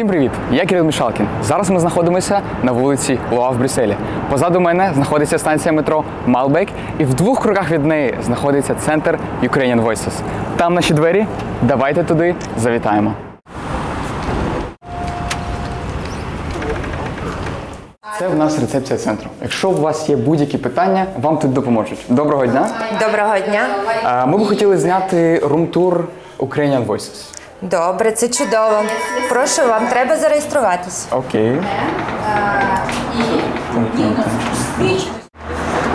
Всім привіт! Я Кирил Мішалкін. Зараз ми знаходимося на вулиці Луа в Брюсселі. Позаду мене знаходиться станція метро Малбек, і в двох кроках від неї знаходиться центр Ukrainian Voices. Там наші двері. Давайте туди завітаємо. Це в нас рецепція центру. Якщо у вас є будь-які питання, вам тут допоможуть. Доброго дня! Доброго дня. Ми б хотіли зняти рум-тур Ukrainian Voices. Добре, це чудово. Прошу, вам треба зареєструватись. Окей.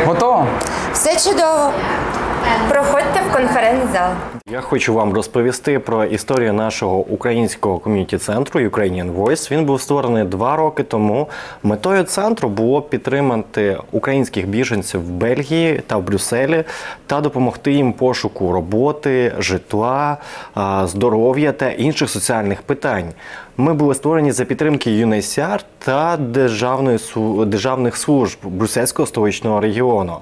Готово? Все чудово. Проходьте в конференц-зал. Я хочу вам розповісти про історію нашого українського ком'юніті центру Ukrainian Voice. Він був створений два роки тому. Метою центру було підтримати українських біженців в Бельгії та в Брюсселі та допомогти їм пошуку роботи, житла, здоров'я та інших соціальних питань. Ми були створені за підтримки UNHCR та державної державних служб Брюссельського столичного регіону.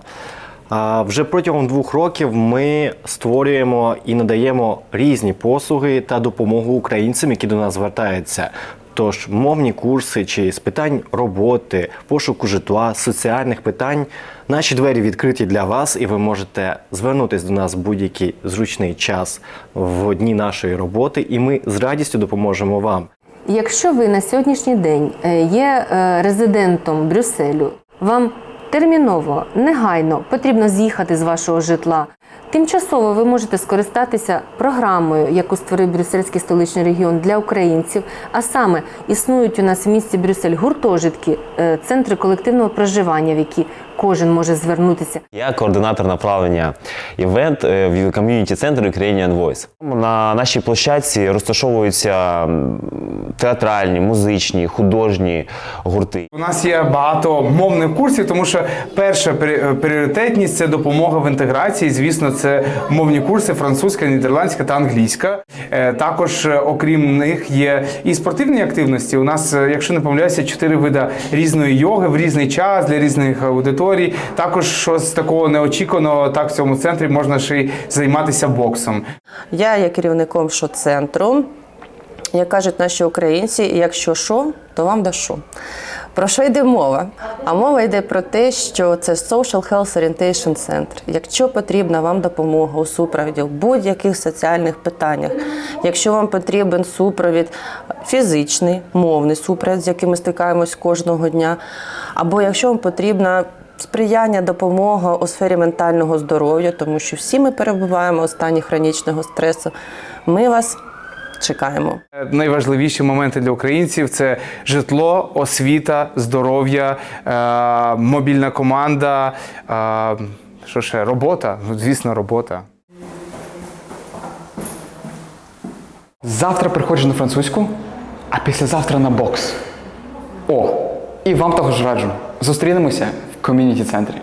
Вже протягом двох років ми створюємо і надаємо різні послуги та допомогу українцям, які до нас звертаються. Тож мовні курси чи з питань роботи, пошуку житла, соціальних питань. Наші двері відкриті для вас, і ви можете звернутися до нас в будь-який зручний час в дні нашої роботи, і ми з радістю допоможемо вам. Якщо ви на сьогоднішній день е, є е, резидентом Брюсселю, вам терміново, негайно потрібно з'їхати з вашого житла. Тимчасово ви можете скористатися програмою, яку створив Брюссельський столичний регіон для українців. А саме існують у нас в місті Брюссель гуртожитки, е, центри колективного проживання, в які кожен може звернутися. Я координатор направлення івент е, в ком'юніті центру Ukrainian Voice. На нашій площадці розташовуються театральні, музичні, художні гурти. У нас є багато мовних курсів, тому що перша прі- пріоритетність це допомога в інтеграції. Звісно, це мовні курси французька, нідерландська та англійська. Е, Також, е, окрім них, є і спортивні активності. У нас, е, якщо не помиляюся, чотири вида різної йоги в різний час для різних аудиторій. Також щось такого неочікуваного, так в цьому центрі можна ще й займатися боксом. Я є керівником шо-центру. Як кажуть наші українці, якщо що, то вам да що. Про що йде мова? А мова йде про те, що це Social Health Orientation Center. Якщо потрібна вам допомога у супровіді в будь-яких соціальних питаннях, якщо вам потрібен супровід фізичний, мовний супровід, з яким ми стикаємось кожного дня, або якщо вам потрібна сприяння, допомога у сфері ментального здоров'я, тому що всі ми перебуваємо у стані хронічного стресу, ми вас чекаємо. Найважливіші моменти для українців це житло, освіта, здоров'я, е, мобільна команда. Е, що ще? Робота. Ну, Звісно, робота. Завтра приходжу на французьку, а післязавтра на бокс. О, і вам також раджу. Зустрінемося в ком'юніті центрі.